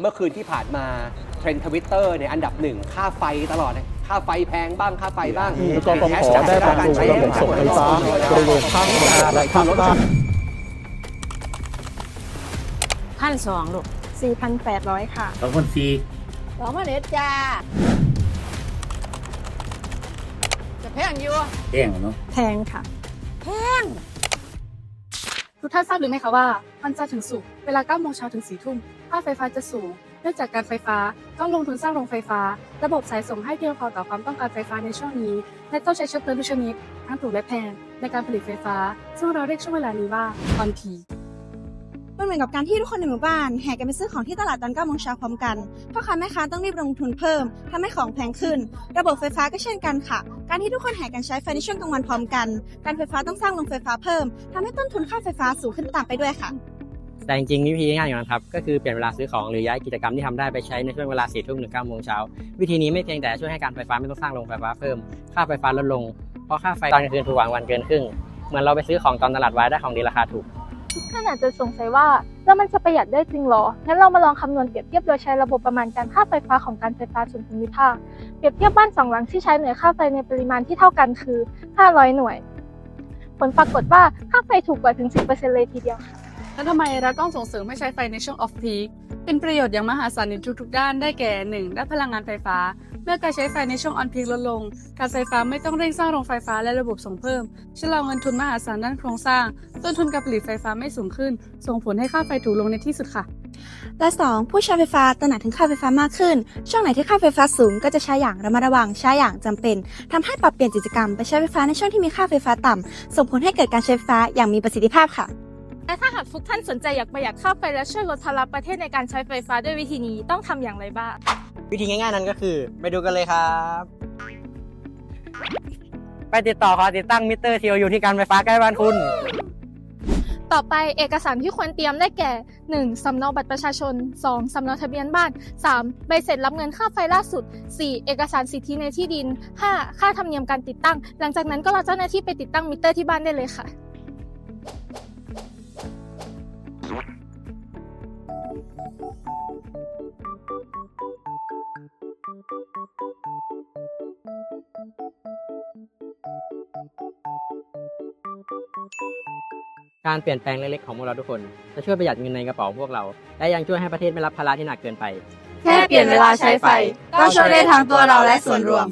เมื่อคืนที่ผ่านมาเทรนด์ทวิตเตอร์เนี่ยอันดับหนึ่งค่าไฟตลอดเลยค่าไฟแพงบ้างค่าไฟบ้างแล้วก็กองขอได้ปรับปรุงระบบส่งไฟฟ้าบริเวณภาคเหนือและภาคใต้พันสองลูก4,800ค่ะสองคนสี่สองพันเอ็ดจ้าจะแพงอยู่แจ้งเนาะแพงค่ะ ทุกท่านทราบหรือไม่คะว่าวันจันทร์ถึงศุกร์เวลา9โมงเช้าถึง4ทุ่มค่าไฟฟ้าจะสูงเนื่องจากการไฟฟ้าต้องลงทุนสร้างโรงไฟฟ้า ระบบสายส่งให้เพียงพอต่อความต้องการไฟฟ้าในช่วงนี้ และต้องใช้เชื้อเพลิงทุกชนิดทั้งถูกและแพงในการผลิตไฟฟ้า ซึ่งเราเรียกช่วงเวลานี้ว่าตอนพี มันเหมือนกับการที่ทุกคนในหมู่บ้านแห่กันไปซื้อของที่ตลาดตอน9โมงเช้าพร้อมกันพ่อค้าแม่ค้าต้องรีบลงทุนเพิ่มทำให้ของแพงขึ้น ระบบไฟฟ้าก็เช่นกันค่ะ การที่ทุกคนแห่กันใช้ไฟในช่วงกลางวันพร้อมกัน การไฟฟ้าต้องสร้างโรงไฟฟ้าเพิ่มทำให้ต้นทุนค่าไฟฟ้าสูงขึ้นตามไปด้วยค่ะแต่จริงๆวิธีง่ายอย่างนั้นครับ ก็คือเปลี่ยนเวลาซื้อของหรือย้ายกิจกรรมที่ทำได้ไปใช้ในช่วงเวลา4ทุ่มถึง9โมงเช้าวิธีนี้ไม่เพียงแต่ช่วยให้การไฟฟ้าไม่ต้องสร้างโรงไฟฟ้าเพิ่ม ค่าไฟฟ้าลดลง เพราะค่าไฟตอนกลางคืนถูกวางวันเกินครึ่ง เหมือนเราไปซื้อของตอนตลาดวายได้ของดีราคาถูก ทุกท่านอาจจะสงสัยว่าแล้วมันจะประหยัดได้จริงหรอ งั้นเรามาลองคำนวณเปรียบเทียบโดยใช้ระบบประมาณการค่าไฟฟ้าของการไฟฟ้าส่วนภูมิภาค เปรียบเทียบบ้านสองหลังที่ใช้หน่วยค่าไฟในปริมาณที่เท่ากันคือ 500 หน่วย ผลปรากฏว่าค่าไฟถูกกว่าถึง 10%เลยทีเดียวค่ะแล้วทำไมเราต้องส่งเสริมให้ใช้ไฟในช่วงออฟพีค เป็นประโยชน์อย่างมหาศาลในทุกๆ ด้านได้แก่ 1. ด้านพลังงานไฟฟ้า เมื่อการใช้ไฟในช่วงออนพีคลดลง การไฟฟ้าไม่ต้องเร่งสร้างโรงไฟฟ้าและระบบส่งเพิ่มชะลอเงินทุนมหาศาลด้านโครงสร้าง ต้นทุนการผลิตไฟฟ้าไม่สูงขึ้น ส่งผลให้ค่าไฟถูกลงในที่สุดค่ะ และ 2. ผู้ใช้ไฟฟ้าตระหนักถึงค่าไฟฟ้ามากขึ้น ช่วงไหนที่ค่าไฟฟ้าสูงก็จะใช้อย่างระมัดระวังใช้อย่างจำเป็นทำให้ปรับเปลี่ยนกิจกรรมไปใช้ไฟฟ้าในช่วงที่มีค่าไฟฟ้าต่ำส่งผลให้เกิดการใช้ไฟฟ้าอย่างมีประสิทธิภาพค่ะ และถ้าหากทุกท่านสนใจอยากประหยัดค่าไฟและช่วยลดภาระประเทศในการใช้ไฟฟ้าด้วยวิธีนี้ต้องทำอย่างไรบ้าง วิธีง่ายๆนั้นก็คือ ไปดูกันเลยครับ ไปติดต่อขอติดตั้งมิเตอร์ TOU ที่การไฟฟ้าใกล้บ้านคุณ ต่อไปเอกสารที่ควรเตรียมได้แก่ 1. สำเนาบัตรประชาชน 2. สำเนาทะเบียนบ้าน 3. ใบเสร็จรับเงินค่าไฟล่าสุด 4. เอกสารสิทธิในที่ดิน 5. ค่าธรรมเนียมการติดตั้ง หลังจากนั้นก็รอเจ้าหน้าที่ไปติดตั้งมิเตอร์ที่บ้านได้เลยค่ะ การเปลี่ยนแปลงเล็กๆของพวกเราทุกคน จะช่วยประหยัดเงินในกระเป๋าพวกเรา และยังช่วยให้ประเทศไม่รับภาระที่หนักเกินไป แค่เปลี่ยนเวลาใช้ไฟ ก็ช่วยได้ทั้งตัวเราและส่วนรวม